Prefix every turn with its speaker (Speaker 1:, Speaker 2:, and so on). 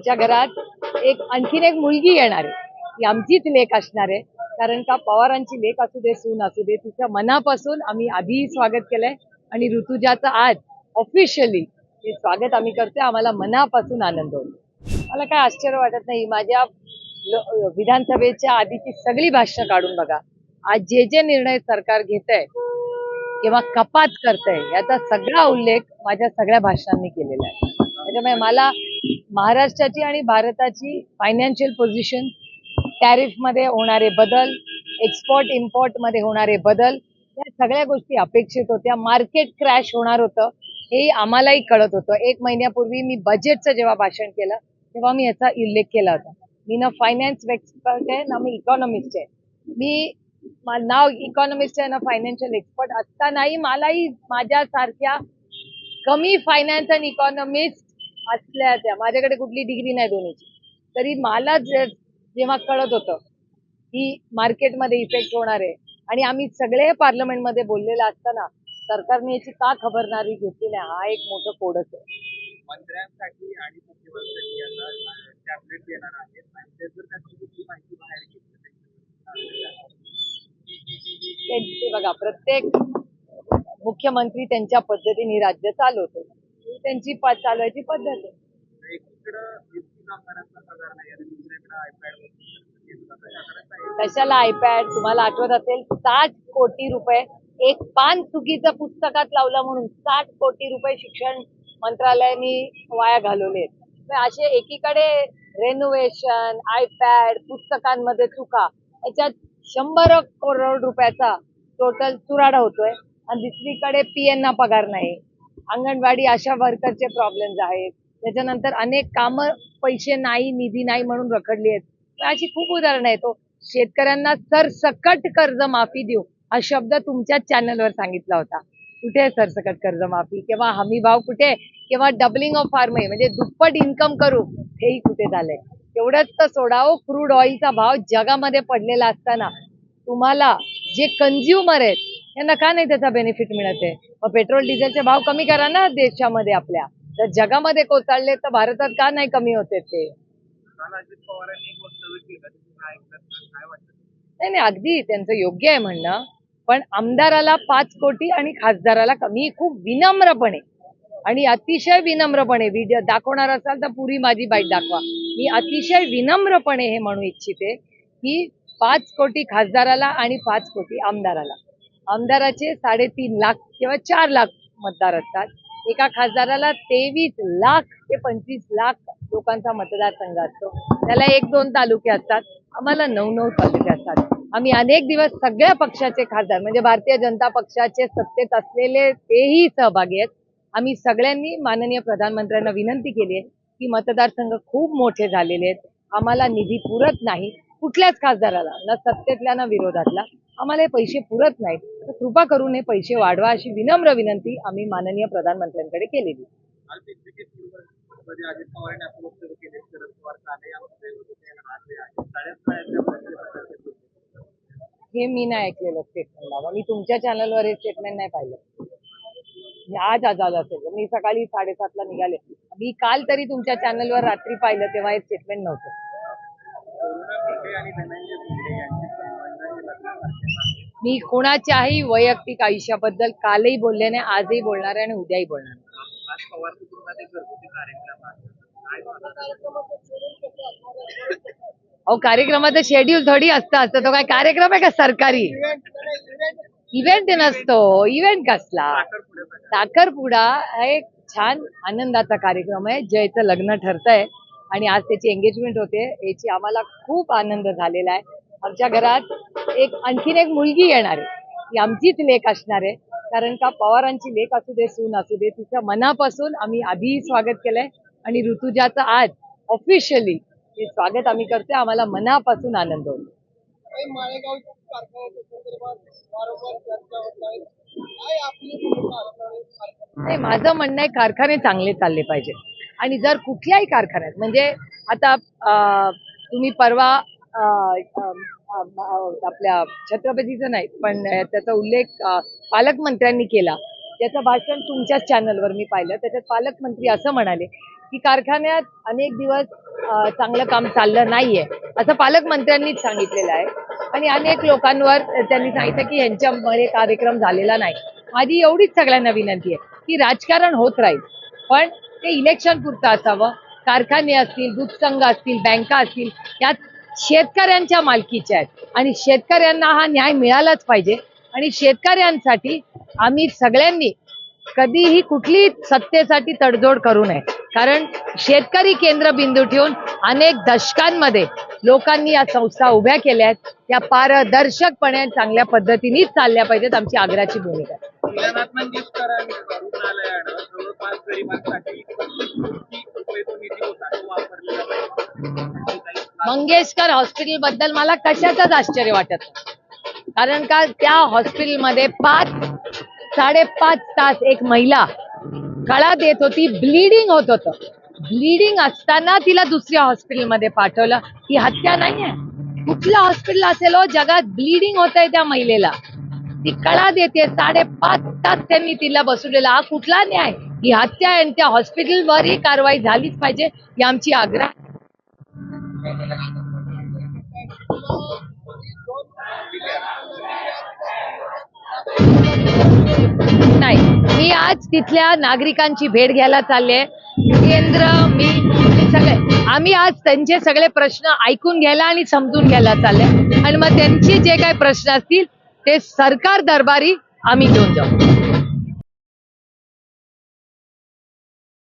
Speaker 1: आमच्या घरात एक आणखीन एक मुलगी येणार आहे. ती आमचीच लेख असणार आहे. कारण का पवारांची लेख असू दे सून असू दे तिचं मनापासून आम्ही आधी स्वागत केलंय. आणि ऋतुजाचं आज ऑफिशियली हे स्वागत आम्ही करतोय. आम्हाला मनापासून आनंद होतो. मला काय आश्चर्य वाटत नाही माझ्या विधानसभेच्या आधीची सगळी भाषणं काढून बघा. आज जे जे निर्णय सरकार घेत आहे किंवा कपात करतंय याचा सगळा उल्लेख माझ्या सगळ्या भाषणांनी केलेला आहे. त्याच्यामुळे मला महाराष्ट्राची आणि भारताची फायनान्शियल पोझिशन टॅरिफमध्ये होणारे बदल एक्सपोर्ट इम्पोर्टमध्ये होणारे बदल या सगळ्या गोष्टी अपेक्षित होत्या. मार्केट क्रॅश होणार होतं हे आम्हालाही कळत होतं. एक महिन्यापूर्वी मी बजेटचं जेव्हा भाषण केलं तेव्हा मी याचा उल्लेख केला होता. मी ना फायनान्स एक्सपर्ट आहे ना मी इकॉनॉमिस्ट आहे. मी मा- नाव इकॉनॉमिस्ट आहे ना फायनान्शियल एक्सपर्ट असतानाही मलाही माझ्यासारख्या कमी फायनान्स आणि इकॉनॉमिस्ट असल्याच्या माझ्याकडे कुठली डिग्री नाही दोन्हीची. तरी मला जेव्हा कळत होतं की मार्केटमध्ये इफेक्ट होणार आहे आणि आम्ही सगळे पार्लमेंटमध्ये बोललेलं असताना सरकारने याची का खबरदारी घेतली नाही? हा एक मोठं कोडच आहे.
Speaker 2: मंत्र्यांसाठी आणि मुख्यमंत्र्यांनी यांना टॅबलेट देणार आहेत. आणि ते जर त्यांची कुठली माहिती बाहेर घेतली
Speaker 1: त्यांचे बघा प्रत्येक मुख्यमंत्री त्यांच्या पद्धतीने राज्य चालवतो. त्यांची प- चालवायची पद्धत आहे. कशाला आयपॅड तुम्हाला आठवत असेल साठ कोटी रुपये एक पान चुकीचं पुस्तकात लावलं म्हणून साठ कोटी रुपये शिक्षण मंत्रालयाने वाया घालवले असे एकीकडे रेनोव्हेशन आयपॅड पुस्तकांमध्ये चुका याच्यात शंभर करोड रुपयाचा टोटल चुराडा होतोय आणि दुसरीकडे ना पगार नाही. अंगणवाडी अशा वर्करचे प्रॉब्लेम्स आहेत. त्याच्यानंतर अनेक कामं पैसे नाही निधी नाही म्हणून रखडली आहेत. तर अशी खूप उदाहरणं आहेत. तो शेतकऱ्यांना सरसकट कर्जमाफी देऊ हा शब्द तुमच्याच चॅनलवर सांगितला होता. कुठे आहे सरसकट कर्जमाफी? किंवा हमीभाव कुठे किंवा डबलिंग ऑफ फार्म म्हणजे दुप्पट इन्कम करू हेही कुठे झालंय? एवढंच तर सोडावं क्रूड ऑइलचा भाव जगामध्ये पडलेला असताना तुम्हाला जे कंझ्युमर आहेत त्यांना का नाही त्याचा बेनिफिट मिळत आहे? मग पेट्रोल डिझेलचे भाव कमी करा ना देशामध्ये आपल्या. तर जगामध्ये कोसळले तर भारतात का नाही कमी होते ते? नाही नाही अगदी त्यांचं योग्य आहे म्हणणं. पण आमदाराला पाच कोटी आणि खासदाराला कमी खूप विनम्रपणे. आणि अतिशय विनम्रपणे व्हिडिओ दाखवणार असाल तर पुरी माझी बाईट दाखवा. मी अतिशय विनम्रपणे हे म्हणू इच्छिते की पाच कोटी खासदाराला आणि पाच कोटी आमदाराला. आमदाराचे साडेतीन लाख किंवा चार लाख मतदार असतात. एका खासदाराला तेवीस लाख ते पंचवीस लाख लोकांचा मतदारसंघ असतो. त्याला एक दोन तालुके असतात. आम्हाला नऊ नऊ तालुके असतात. आम्ही अनेक दिवस सगळ्या पक्षाचे खासदार म्हणजे भारतीय जनता पक्षाचे सत्तेत असलेले तेही सहभागी आहेत. आम्ही सगळ्यांनी माननीय प्रधानमंत्र्यांना विनंती केली आहे की मतदारसंघ खूप मोठे झालेले आहेत. आम्हाला निधी पुरत नाही. कुठल्याच खासदाराला न सत्तेतल्या ना विरोधातला आम्हाला हे पैसे पुरत नाहीत. तर कृपा करून हे पैसे वाढवा अशी विनम्र विनंती आम्ही माननीय प्रधानमंत्र्यांकडे केलेली
Speaker 2: आज हे
Speaker 1: मी नाही ऐकलेलं स्टेटमेंट बाबा. मी तुमच्या चॅनलवर हे स्टेटमेंट नाही पाहिलं. आज आज आलं असेल. मी सकाळी साडेसातला निघाले. मी काल तरी तुमच्या चॅनलवर रात्री पाहिलं तेव्हा हे स्टेटमेंट नव्हतं. मी कुणाच्याही वैयक्तिक आयुष्याबद्दल कालही बोलले नाही आजही बोलणार आहे आणि उद्याही बोलणार? अहो कार्यक्रमाचं शेड्यूल थोडी असतं असतं तो काय कार्यक्रम आहे का सरकारी? इव्हेंट नसतो इव्हेंट कसला. साखरपुडा हा एक छान आनंदाचा कार्यक्रम आहे जयचं लग्न ठरतंय. आणि आज त्याची एंगेजमेंट होते याची आम्हाला खूप आनंद झालेला आहे. आमच्या घरात एक आणखीन एक मुलगी येणार आहे. ती आमचीच लेख असणार आहे. कारण का पवारांची लेख असू दे सून असू दे तिचं मनापासून आम्ही आधीही स्वागत केलंय. आणि ऋतुजाचं आज ऑफिशियली हे स्वागत आम्ही करतोय. आम्हाला मनापासून आनंद होतो? नाही माझं म्हणणं आहे कारखाने चांगले चालले पाहिजे. आणि जर कुठल्याही कारखान्यात म्हणजे आता तुम्ही परवा आपल्या छत्रपतीचं नाही पण त्याचा उल्लेख पालकमंत्र्यांनी केला. त्याचं भाषण तुमच्याच चॅनलवर मी पाहिलं. त्याच्यात पालकमंत्री असं म्हणाले की कारखान्यात अनेक दिवस चांगलं काम चाललं नाहीये असं पालकमंत्र्यांनीच सांगितलेलं आहे. आणि अनेक लोकांवर त्यांनी सांगितलं की यांच्यामुळे कार्यक्रम झालेला नाही. माझी एवढीच सगळ्यांना विनंती आहे की राजकारण होत राहील पण ते इलेक्शन पुरतं असावं. कारखाने असतील दूध संघ असतील बँका असतील यात शेतकऱ्यांच्या मालकीच्या आहेत. आणि शेतकऱ्यांना हा न्याय मिळालाच पाहिजे. आणि शेतकऱ्यांसाठी आम्ही सगळ्यांनी कधीही कुठली सत्तेसाठी तडजोड करू नये. कारण शेतकरी केंद्रबिंदू ठेवून अनेक दशकांमध्ये लोकांनी या संस्था उभ्या केल्या आहेत. त्या पारदर्शकपणे चांगल्या पद्धतीनेच चालल्या पाहिजेत आमची आग्राची भूमिका आहे.
Speaker 2: मंगेशकर
Speaker 1: हॉस्पिटलबद्दल मला कशाचंच आश्चर्य वाटत कारण का त्या हॉस्पिटलमध्ये पाच साडेपाच तास एक महिला कळा देत होती ब्लिडिंग होत होतं. ब्लिडिंग असताना तिला दुसऱ्या हॉस्पिटलमध्ये पाठवलं. ही हत्या नाहीये. कुठलं हॉस्पिटल असेल हो जगात ब्लिडिंग होत आहे त्या महिलेला. ती कळा देते साडेपाच तास त्यांनी तिला बसवलेला. हा कुठला न्याय? ही हत्या आहे आणि त्या हॉस्पिटलवर ही कारवाई झालीच पाहिजे ही आमची आग्रह नाही मी आज तिथल्या नागरिकांची भेट घ्यायला चालले केंद्र मी सगळे. आम्ही आज त्यांचे सगळे प्रश्न ऐकून घ्यायला आणि समजून घ्यायला चालले आणि मग त्यांचे जे काही प्रश्न असतील ते सरकार दरबारी आम्ही घेऊन जाऊ.